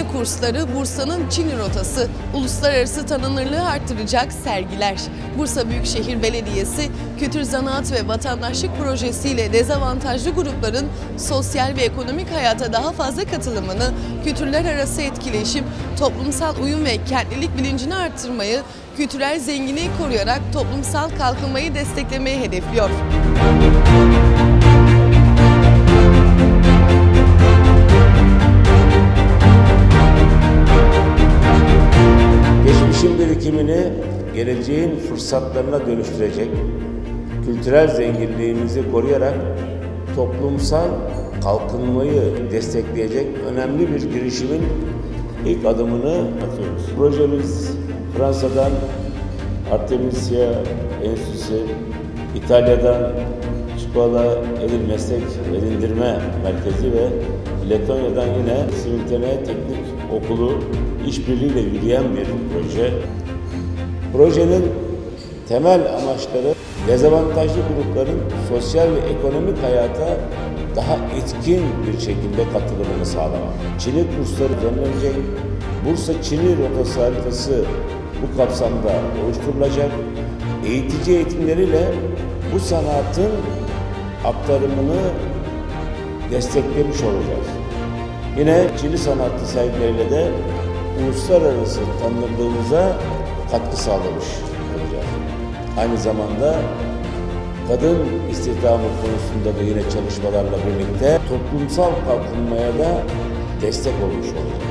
amaçları Bursa'nın Çin rotası, uluslararası tanınırlığı artıracak sergiler. Bursa Büyükşehir Belediyesi, kültür zanaat ve vatandaşlık projesiyle dezavantajlı grupların sosyal ve ekonomik hayata daha fazla katılımını, kültürler arası etkileşim, toplumsal uyum ve kentlilik bilincini artırmayı, kültürel zenginliği koruyarak toplumsal kalkınmayı desteklemeyi hedefliyor. Geçmişin birikimini geleceğin fırsatlarına dönüştürecek, kültürel zenginliğimizi koruyarak toplumsal kalkınmayı destekleyecek önemli bir girişimin ilk adımını atıyoruz. Projemiz Fransa'dan Artemisia Enstitüsü, İtalya'dan Scuola Edil Meslek Edindirme Merkezi ve Letonya'dan yine Simultane Teknik Okulu işbirliğiyle yürüyen bir proje. Projenin temel amaçları dezavantajlı grupların sosyal ve ekonomik hayata daha etkin bir şekilde katılımını sağlamak. Çin'i kursları düzenlenecek, Bursa Çin'i rotası haritası bu kapsamda oluşturulacak. Eğitici eğitimleriyle bu sanatın aktarımını desteklemiş olacağız. Yine Çin'i sanatçı sergileriyle de uluslararası tanınırlığımıza katkı sağlamış olacak. Aynı zamanda kadın istihdamı konusunda da yine çalışmalarla birlikte toplumsal kalkınmaya da destek olmuş olacak.